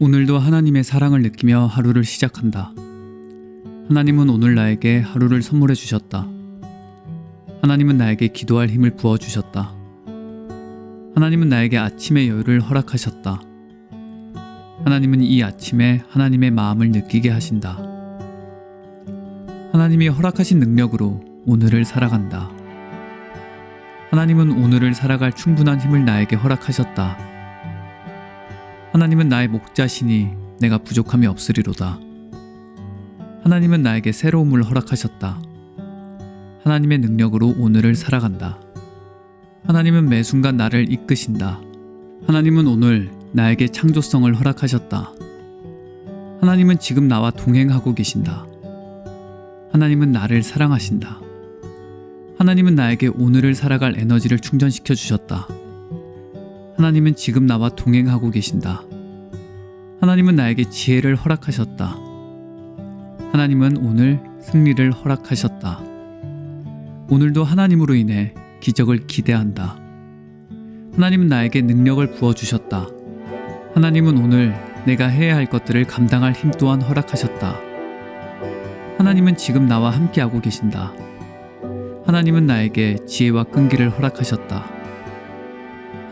오늘도 하나님의 사랑을 느끼며 하루를 시작한다. 하나님은 오늘 나에게 하루를 선물해 주셨다. 하나님은 나에게 기도할 힘을 부어 주셨다. 하나님은 나에게 아침의 여유를 허락하셨다. 하나님은 이 아침에 하나님의 마음을 느끼게 하신다. 하나님이 허락하신 능력으로 오늘을 살아간다. 하나님은 오늘을 살아갈 충분한 힘을 나에게 허락하셨다. 하나님은 나의 목자시니 내가 부족함이 없으리로다. 하나님은 나에게 새로움을 허락하셨다. 하나님의 능력으로 오늘을 살아간다. 하나님은 매 순간 나를 이끄신다. 하나님은 오늘 나에게 창조성을 허락하셨다. 하나님은 지금 나와 동행하고 계신다. 하나님은 나를 사랑하신다. 하나님은 나에게 오늘을 살아갈 에너지를 충전시켜 주셨다. 하나님은 지금 나와 동행하고 계신다. 하나님은 나에게 지혜를 허락하셨다. 하나님은 오늘 승리를 허락하셨다. 오늘도 하나님으로 인해 기적을 기대한다. 하나님은 나에게 능력을 부어주셨다. 하나님은 오늘 내가 해야 할 것들을 감당할 힘 또한 허락하셨다. 하나님은 지금 나와 함께하고 계신다. 하나님은 나에게 지혜와 끈기를 허락하셨다.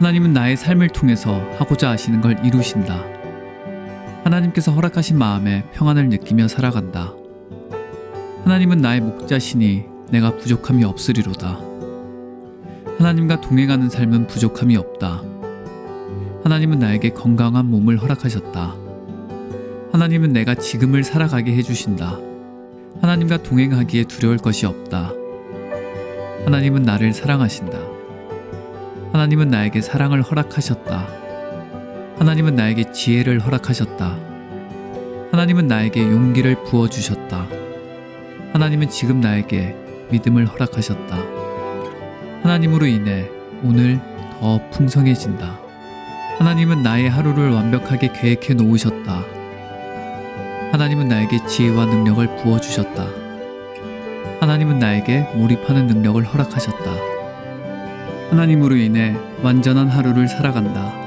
하나님은 나의 삶을 통해서 하고자 하시는 걸 이루신다. 하나님께서 허락하신 마음에 평안을 느끼며 살아간다. 하나님은 나의 목자시니 내가 부족함이 없으리로다. 하나님과 동행하는 삶은 부족함이 없다. 하나님은 나에게 건강한 몸을 허락하셨다. 하나님은 내가 지금을 살아가게 해주신다. 하나님과 동행하기에 두려울 것이 없다. 하나님은 나를 사랑하신다. 하나님은 나에게 사랑을 허락하셨다. 하나님은 나에게 지혜를 허락하셨다. 하나님은 나에게 용기를 부어주셨다. 하나님은 지금 나에게 믿음을 허락하셨다. 하나님으로 인해 오늘 더 풍성해진다. 하나님은 나의 하루를 완벽하게 계획해 놓으셨다. 하나님은 나에게 지혜와 능력을 부어주셨다. 하나님은 나에게 몰입하는 능력을 허락하셨다. 하나님으로 인해 완전한 하루를 살아간다.